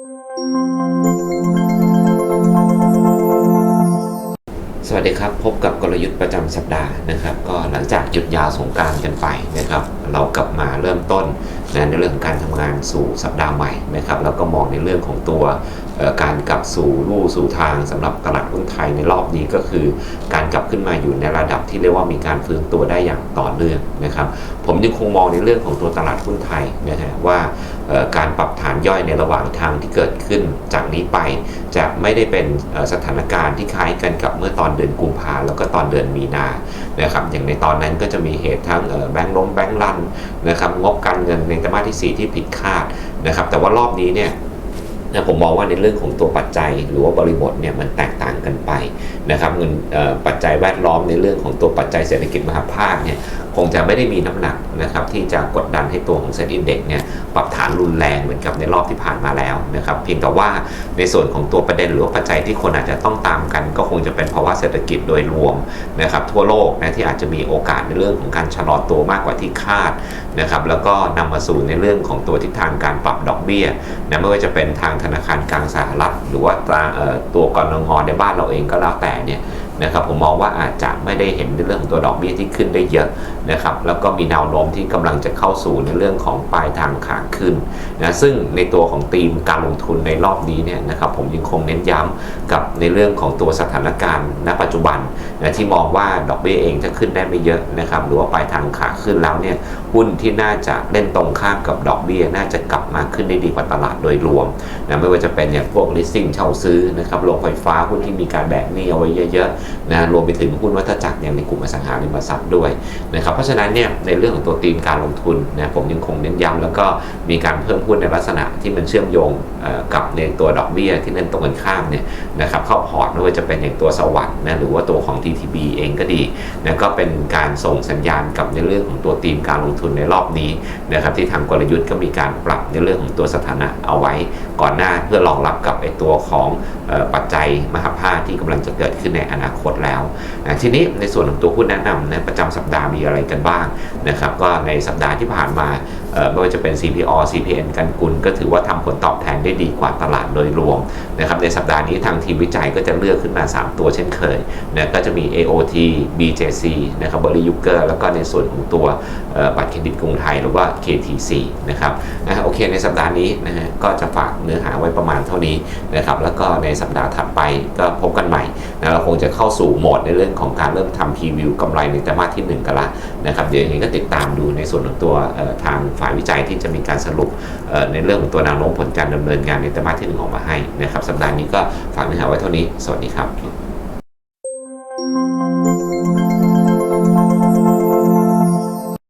สวัสดีครับ พบกับกลยุทธ์ประจำสัปดาห์นะครับ ก็หลังจากหยุดยาวสงการกันไปนะครับ เรากลับมาเริ่มต้น นะในเรื่องของการทำงานสู่สัปดาห์ใหม่นะครับแล้วก็มองในเรื่องของตัวการกลับสู่ลู่สู่ทางสำหรับตลาดหุ้นไทยในรอบนี้ก็คือ การกลับขึ้นมาอยู่ในระดับที่เรียกว่ามีการฟื้นตัวได้อย่างต่อเนื่องนะครับ ผมยังคงมองในเรื่องของตัวตลาดหุ้นไทยนะฮะว่าการปรับฐานย่อยในระหว่างทางที่เกิดขึ้นจากนี้ไป จะไม่ได้เป็นสถานการณ์ที่คล้ายกันกับเมื่อตอนเดือนกุมภาแล้วก็ตอนเดือนมีนานะครับอย่างในตอนนั้นก็จะมีเหตุทั้งแบงก์ล้มแบงก์รันนะครับงบการเงินในตรมาสที่ 4 ที่ผิดคาดนะครับแต่ว่ารอบนี้เนี่ย นะผมมองว่าในเรื่องของตัวปัจจัยหรือว่าบริบทเนี่ยมันแตกต่างกันไปนะครับเงินปัจจัยแวดล้อมในเรื่องของตัวปัจจัยเศรษฐกิจมหาภาคเนี่ยคงจะไม่ได้มีน้ำหนักนะครับที่จะกดดันให้ตัวของเซ็นอินเด็กเนี่ยปรับฐานรุนแรงเหมือนกับในรอบที่ผ่านมาแล้วนะครับเพียงแต่ว่าในส่วนของตัวประเด็นหรือว่าปัจจัยที่คนอาจจะต้องตามกัน ก็คงจะเป็นภาวะเศรษฐกิจโดยรวมนะครับทั่วโลกนะที่อาจจะมีโอกาสในเรื่องของการชะลอตัวมากกว่าที่คาดนะครับแล้วก็นำมาสู่ในเรื่องของตัวทิศทางการปรับดอกเบี้ยนะไม่ว่าจะเป็นทางธนาคารกลางสหรัฐหรือว่าตัวกรงงในบ้านเราเองก็แล้วแต่เนี่ย นะครับผมมองว่าอาจจะไม่ได้เห็นในเรื่องของตัวดอกเบี้ยที่ขึ้นได้เยอะนะครับแล้วก็มีแนวโน้มที่กำลังจะเข้าสู่ในเรื่องของปลายทางขาขึ้นนะซึ่งในตัวของธีมการลงทุนในรอบนี้เนี่ยนะครับผมยังคงเน้นย้ำกับในเรื่องของตัวสถานการณ์ณปัจจุบันนะที่มองว่าดอกเบี้ยเองถ้าขึ้นได้ไม่เยอะนะครับหรือว่าปลายทางขาขึ้นแล้วเนี่ยหุ้นที่น่าจะเล่นตรงข้ามกับดอกเบี้ยน่าจะกลับมาขึ้นได้ดีกว่าตลาดโดยรวมนะไม่ว่าจะเป็นอย่างพวก leasing เช่าซื้อนะครับโรงไฟฟ้าหุ้นที่มีการแบกหนี้เอาไว้เยอะๆนะรวมไปถึงหุ้นวัฏจักรอย่างในกลุ่มอสังหาริมทรัพย์ด้วยนะครับเพราะฉะนั้นเนี่ยในเรื่องของตัวธีมการลงทุนนะผมยังคงเน้นย้ำแล้วก็มีการเพิ่มหุ้นในลักษณะที่มันเชื่อมโยงกับในตัวดอกเบี้ยที่เล่นตรงกันข้ามเนี่ยนะครับเข้าพอร์ตไม่ว่าจะเป็นอย่างตัวสวัสด์นะหรือว่าตัวของ TTB เองก็ดีนะก็เป็นการส่งสัญญาณกับในเรื่องของตัวธีมการลงทุนในรอบนี้นะครับที่ทางกลยุทธ์ก็มีการปรับในเรื่องของตัวสถานะเอาไว้ ก่อนหน้าเพื่อรองรับกับไอตัวของปัจจัยมหาภาคที่กำลังจะเกิดขึ้นในอนาคตแล้วนะทีนี้ในส่วนของตัวหุ้แนะนำนะประจำสัปดาห์มีอะไรกันบ้างนะครับก็ในสัปดาห์ที่ผ่านมาไม่ว่าจะเป็น CPO CPN กันกุล ก็ถือว่าทำผลตอบแทนได้ดีกว่าตลาดโดยรวมนะครับในสัปดาห์นี้ทางทีมวิจัยก็จะเลือกขึ้นมา 3 ตัวเช่นเคยนะก็จะมี AOT BJC นะครับบริยุเกอร์แล้วก็ในส่วนของตัวบัตรเครดิตกรุงไทยหรือว่า KTC นะครับนะฮะโอเคในสัปดาห์นี้นะฮะก็จะฝากเนื้อหาไว้ประมาณเท่านี้นะครับแล้วก็ในสัปดาห์ถัดไปก็พบกันใหม่นะเราคงจะเข้าสู่โหมดในเรื่องของการเริ่มทำพรีวิวกำไรในไตรมาสที่ 1 กันละนะครับเดี๋ยวยังไงก็ติดตามดูในส่วนของตัวทางฝ่ายวิจัยที่จะมีการสรุปในเรื่องของตัวแนวโน้มผลการดำเนินงานในไตรมาสที่ 1 ออกมาให้นะครับสัปดาห์นี้ก็ฝากเนื้อหาไว้เท่านี้ สวัสดีครับ